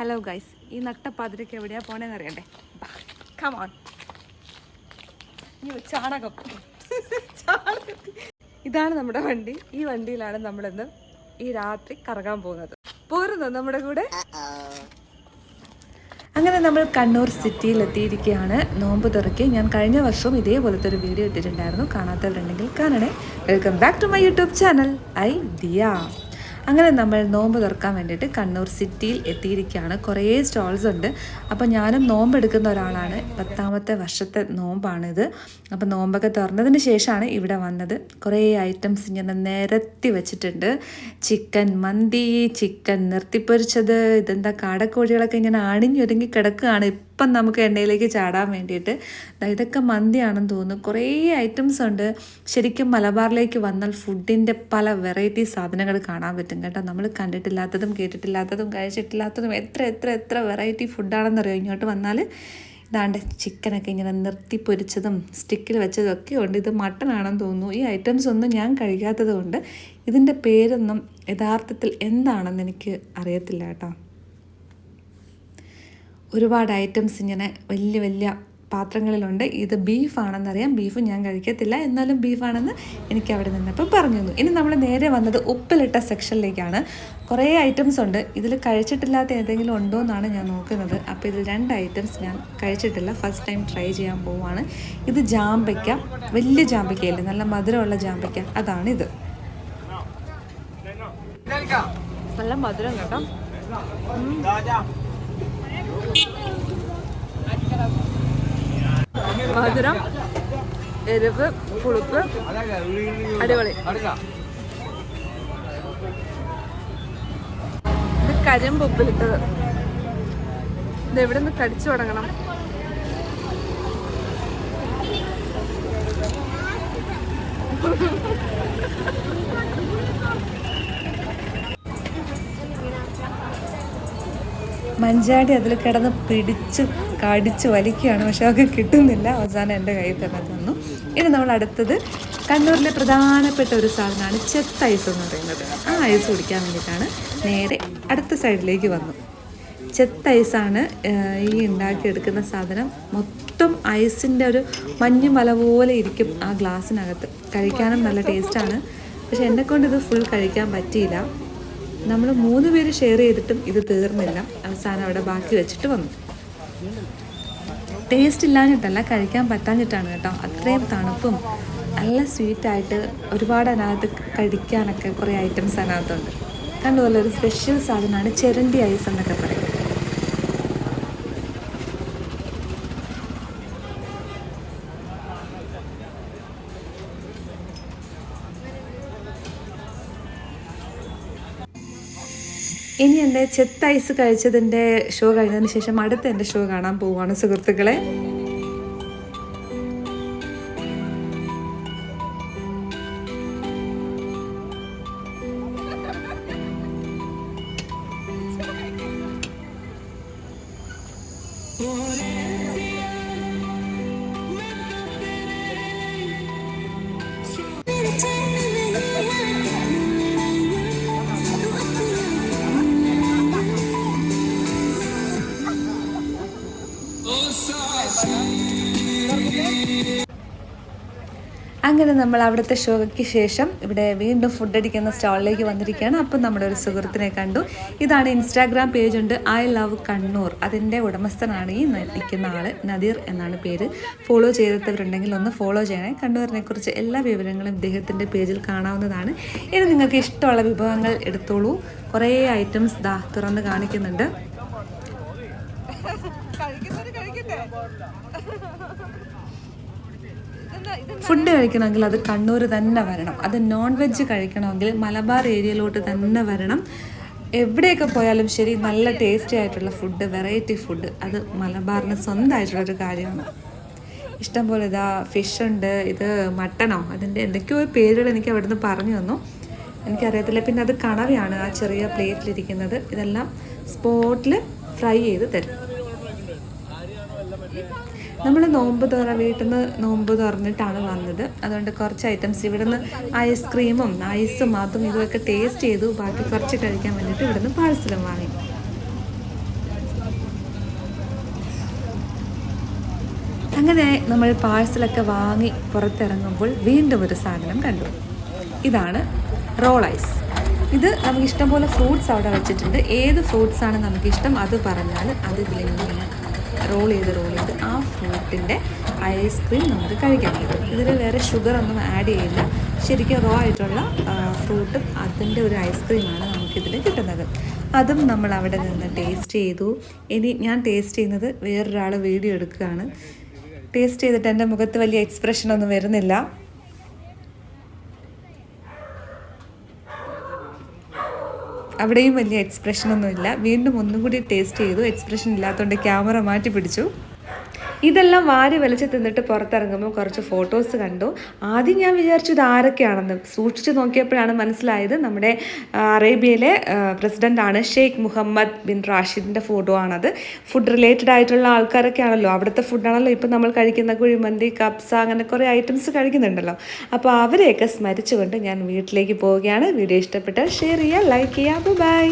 Hello guys ഈ നട്ടപ്പാതിരക്ക് എവിടെയാ പോണേന്ന് അറിയണ്ടേ? കമോൺ ചാണകം. ഇതാണ് നമ്മുടെ വണ്ടി. ഈ വണ്ടിയിലാണ് നമ്മളിന്ന് ഈ രാത്രി കറങ്ങാൻ പോകുന്നത്. പോരുന്നോ നമ്മുടെ കൂടെ? അങ്ങനെ നമ്മൾ കണ്ണൂർ സിറ്റിയിൽ എത്തിയിരിക്കുകയാണ് നോമ്പ് തുറക്കി. ഞാൻ കഴിഞ്ഞ വർഷവും ഇതേപോലത്തെ ഒരു വീഡിയോ ഇട്ടിട്ടുണ്ടായിരുന്നു. കാണാത്തവരുണ്ടെങ്കിൽ കാണണേ. Welcome back to my YouTube channel I Diya. അങ്ങനെ നമ്മൾ നോമ്പ് തുറക്കാൻ വേണ്ടിയിട്ട് കണ്ണൂർ സിറ്റിയിൽ എത്തിയിരിക്കുകയാണ്. കുറേ സ്റ്റോൾസ് ഉണ്ട്. അപ്പോൾ ഞാനും നോമ്പ് എടുക്കുന്ന ഒരാളാണ്. പത്താമത്തെ വർഷത്തെ നോമ്പാണിത്. അപ്പോൾ നോമ്പൊക്കെ തുറന്നതിന് ശേഷമാണ് ഇവിടെ വന്നത്. കുറേ ഐറ്റംസ് ഇങ്ങനെ നിരത്തി വെച്ചിട്ടുണ്ട്. ചിക്കൻ മന്തി ചിക്കൻ നിർത്തിപ്പൊരിച്ചത് ഇതെന്താ കാടക്കോഴികളൊക്കെ ഇങ്ങനെ അണിഞ്ഞൊരുങ്ങി കിടക്കുകയാണ്. ഇപ്പം നമുക്ക് എണ്ണയിലേക്ക് ചാടാൻ വേണ്ടിയിട്ട്. ഇതൊക്കെ മന്തിയാണെന്ന് തോന്നുന്നു. കുറേ ഐറ്റംസ് ഉണ്ട്. ശരിക്കും മലബാറിലേക്ക് വന്നാൽ ഫുഡിന്റെ പല വെറൈറ്റി സാധനങ്ങൾ കാണാൻ പറ്റും. കേട്ടോ. നമ്മൾ കണ്ടിട്ടില്ലാത്തതും കേട്ടിട്ടില്ലാത്തതും കഴിച്ചിട്ടില്ലാത്തതും എത്ര എത്ര എത്ര വെറൈറ്റി ഫുഡാണെന്നറിയോ ഇങ്ങോട്ട് വന്നാൽ ഇതാണ്ട് ചിക്കനൊക്കെ ഇങ്ങനെ നിർത്തി പൊരിച്ചതും സ്റ്റിക്കിൽ വെച്ചതും ഒക്കെ ഉണ്ട്. ഇത് മട്ടൺ ആണെന്ന് തോന്നുന്നു. ഈ ഐറ്റംസ് ഒന്നും ഞാൻ കഴിക്കാത്തത് കൊണ്ട് ഇതിന്റെ പേരൊന്നും യഥാർത്ഥത്തിൽ എന്താണെന്ന് എനിക്ക് അറിയത്തില്ല കേട്ടോ. ഒരുപാട് ഐറ്റംസ് ഇങ്ങനെ വലിയ വലിയ പാത്രങ്ങളിലുണ്ട്. ഇത് ബീഫാണെന്നറിയാം. ബീഫ് ഞാൻ കഴിക്കത്തില്ല. എന്നാലും ബീഫാണെന്ന് എനിക്ക് അവിടെ നിന്നപ്പോൾ പറഞ്ഞു തന്നു ഇനി നമ്മൾ നേരെ വന്നത് ഉപ്പിലിട്ട സെക്ഷനിലേക്കാണ്. കുറേ ഐറ്റംസ് ഉണ്ട്. ഇതിൽ കഴിച്ചിട്ടില്ലാത്ത ഏതെങ്കിലും ഉണ്ടോ എന്നാണ് ഞാൻ നോക്കുന്നത്. അപ്പോൾ ഇതിൽ രണ്ട് ഐറ്റംസ് ഞാൻ കഴിച്ചിട്ടില്ല. ഫസ്റ്റ് ടൈം ട്രൈ ചെയ്യാൻ പോവുകയാണ് ഇത് ജാമ്പയ്ക്ക. വലിയ ജാമ്പയ്ക്കയല്ലേ? നല്ല മധുരമുള്ള ജാമ്പയ്ക്ക. അതാണിത്. നല്ല മധുരം കേട്ടോ. മധുരം എരിവ് പുളിപ്പ് അടിപൊളി. ഇത് കരിമ്പ് ഉപ്പിലിട്ടത്. ഇത് എവിടെ നിന്ന് കടിച്ചു തുടങ്ങണം? മഞ്ചാടി അതിൽ കിടന്ന് പിടിച്ച് കടിച്ച് വലിക്കുകയാണ് പക്ഷെ അതൊക്കെ കിട്ടുന്നില്ല. അവസാനം എന്റെ കയ്യിൽ തന്നെ തന്നു. ഇനി നമ്മൾ അടുത്തത് കണ്ണൂരിലെ പ്രധാനപ്പെട്ട ഒരു സാധനമാണ് ചെത്ത് ഐസ് എന്ന് പറയുന്നത്. ആ ഐസ് കുടിക്കാൻ വേണ്ടിയിട്ടാണ് നേരെ അടുത്ത സൈഡിലേക്ക് വന്നു. ചെത്ത് ഐസാണ് ഈ ഉണ്ടാക്കിയെടുക്കുന്ന സാധനം. മൊത്തം ഐസിന്റെ ഒരു മഞ്ഞ് മല പോലെ ഇരിക്കും ആ ഗ്ലാസ്സിനകത്ത്. കഴിക്കാനും നല്ല ടേസ്റ്റാണ്. പക്ഷെ എന്നെക്കൊണ്ട് ഇത് ഫുൾ കഴിക്കാൻ പറ്റിയില്ല. നമ്മൾ മൂന്ന് പേര് ഷെയർ ചെയ്തിട്ടും ഇത് തീർന്നില്ല. അവസാനം അവിടെ ബാക്കി വെച്ചിട്ട് വന്നു. ടേസ്റ്റ് ഇല്ലാഞ്ഞിട്ടല്ല കഴിക്കാൻ പറ്റാഞ്ഞിട്ടാണ് കേട്ടോ. അത്രയും തണുപ്പും നല്ല സ്വീറ്റായിട്ട് ഒരുപാട് അതിനകത്ത് കഴിക്കാനൊക്കെ കുറേ ഐറ്റംസ് അതിനകത്തുണ്ട്. കണ്ടുപോലെ ഒരു സ്പെഷ്യൽ സാധനമാണ് ചെരണ്ടി ഐസ് എന്നൊക്കെ പറയും. ഇനി എന്റെ ചെത്ത് ഐസ് കഴിച്ചതിന്റെ ഷോ കഴിഞ്ഞതിന് ശേഷം അടുത്ത എന്റെ ഷോ കാണാൻ പോവുകയാണ് സുഹൃത്തുക്കളെ. അങ്ങനെ നമ്മൾ അവിടുത്തെ ഷോയ്ക്ക് ശേഷം ഇവിടെ വീണ്ടും ഫുഡ് അടിക്കുന്ന സ്റ്റാളിലേക്ക് വന്നിരിക്കുകയാണ്. അപ്പം നമ്മുടെ ഒരു സുഹൃത്തിനെ കണ്ടു. ഇതാണ് ഇൻസ്റ്റാഗ്രാം പേജ് ഉണ്ട്. I love Kannur. അതിന്റെ ഉടമസ്ഥനാണ് ഈ നിൽക്കുന്ന ആൾ നദീർ എന്നാണ് പേര്. ഫോളോ ചെയ്തിട്ടവരുണ്ടെങ്കിൽ ഒന്ന് ഫോളോ ചെയ്യണേ. കണ്ണൂരിനെ കുറിച്ച് എല്ലാ വിവരങ്ങളും ഇദ്ദേഹത്തിന്റെ പേജിൽ കാണാവുന്നതാണ്. ഇനി നിങ്ങൾക്ക് ഇഷ്ടമുള്ള വിഭവങ്ങൾ എടുത്തോളൂ. കുറേ ഐറ്റംസ് ദാ തുറന്ന് കാണിക്കുന്നുണ്ട്. ഫുഡ് കഴിക്കണമെങ്കിൽ അത് കണ്ണൂർ തന്നെ വരണം. അത് നോൺ വെജ് കഴിക്കണമെങ്കിൽ മലബാർ ഏരിയയിലോട്ട് തന്നെ വരണം. എവിടെയൊക്കെ പോയാലും ശരി നല്ല ടേസ്റ്റി ആയിട്ടുള്ള ഫുഡ് വെറൈറ്റി ഫുഡ് അത് മലബാറിന് സ്വന്തമായിട്ടുള്ളൊരു കാര്യമാണ്. ഇഷ്ടം പോലെ ഇതാ ഫിഷ് ഉണ്ട് ഇത് മട്ടണോ അതിന്റെ എന്തൊക്കെയോ പേരുകൾ എനിക്ക് അവിടുന്ന് പറഞ്ഞു തന്നു. എനിക്കറിയത്തില്ല പിന്നെ അത് കണവയാണ് ആ ചെറിയ പ്ലേറ്റിലിരിക്കുന്നത് ഇതെല്ലാം സ്പോട്ടിൽ ഫ്രൈ ചെയ്ത് തരും. നമ്മൾ നോമ്പ് തുറ വീട്ടിൽ നിന്ന് നോമ്പ് തുറന്നിട്ടാണ് വന്നത്. അതുകൊണ്ട് കുറച്ച് ഐറ്റംസ് ഇവിടെ നിന്ന് ഐസ്ക്രീമും ഐസും അതും ഇതുമൊക്കെ ടേസ്റ്റ് ചെയ്തു. ബാക്കി കുറച്ച് കഴിക്കാൻ വേണ്ടിയിട്ട് ഇവിടെ നിന്ന് പാഴ്സലും വാങ്ങി. അങ്ങനെ നമ്മൾ പാഴ്സലൊക്കെ വാങ്ങി പുറത്തിറങ്ങുമ്പോൾ വീണ്ടും ഒരു സാധനം കണ്ടു. ഇതാണ് റോൾ ഐസ് ഇത് നമുക്ക് ഇഷ്ടം പോലെ ഫ്രൂട്ട്സ് അവിടെ വെച്ചിട്ടുണ്ട്. ഏത് ഫ്രൂട്ട്സ് ആണ് നമുക്കിഷ്ടം? അത് പറഞ്ഞാൽ അത് ഇതിലേക്ക് റോൾ ചെയ്ത് റോൾ ചെയ്ത് ആ ഫ്രൂട്ടിന്റെ ഐസ്ക്രീം നമുക്ക് കഴിക്കാൻ പറ്റും ഇതിൽ വേറെ ഷുഗർ ഒന്നും ആഡ് ചെയ്യില്ല. ശരിക്കും റോ ആയിട്ടുള്ള ഫ്രൂട്ടും അതിന്റെ ഒരു ഐസ്ക്രീമാണ് നമുക്കിതിൽ കിട്ടുന്നത്. അതും നമ്മൾ അവിടെ നിന്ന് ടേസ്റ്റ് ചെയ്തു. ഇനി ഞാൻ ടേസ്റ്റ് ചെയ്യുന്നത് വേറൊരാൾ വീഡിയോ എടുക്കുകയാണ്. ടേസ്റ്റ് ചെയ്തിട്ട് എന്റെ മുഖത്ത് വലിയ എക്സ്പ്രഷനൊന്നും വരുന്നില്ല. അവിടെയും വലിയ എക്സ്പ്രഷനൊന്നുമില്ല വീണ്ടും ഒന്നും കൂടി ടേസ്റ്റ് ചെയ്തു. എക്സ്പ്രഷൻ ഇല്ലാത്തതുകൊണ്ട് ക്യാമറ മാറ്റി പിടിച്ചു. ഇതെല്ലാം വാരി വലിച്ച് തിന്നിട്ട് പുറത്തിറങ്ങുമ്പോൾ കുറച്ച് ഫോട്ടോസ് കണ്ടു. ആദ്യം ഞാൻ വിചാരിച്ചു ഇത് ആരൊക്കെയാണെന്ന്. സൂക്ഷിച്ച് നോക്കിയപ്പോഴാണ് മനസ്സിലായത് നമ്മുടെ അറേബ്യയിലെ പ്രസിഡന്റാണ് ഷെയ്ഖ് മുഹമ്മദ് ബിൻ റാഷിദിന്റെ ഫോട്ടോ ആണത്. ഫുഡ് റിലേറ്റഡ് ആയിട്ടുള്ള ആൾക്കാരൊക്കെ ആണല്ലോ. അവിടുത്തെ ഫുഡാണല്ലോ ഇപ്പം നമ്മൾ കഴിക്കുന്ന കുഴിമന്തി കപ്സ അങ്ങനെ കുറേ ഐറ്റംസ് കഴിക്കുന്നുണ്ടല്ലോ. അപ്പോൾ അവരെയൊക്കെ സ്മരിച്ചുകൊണ്ട് ഞാൻ വീട്ടിലേക്ക് പോവുകയാണ്. വീഡിയോ ഇഷ്ടപ്പെട്ടാൽ ഷെയർ ചെയ്യുക ലൈക്ക് ചെയ്യുക. ബൈ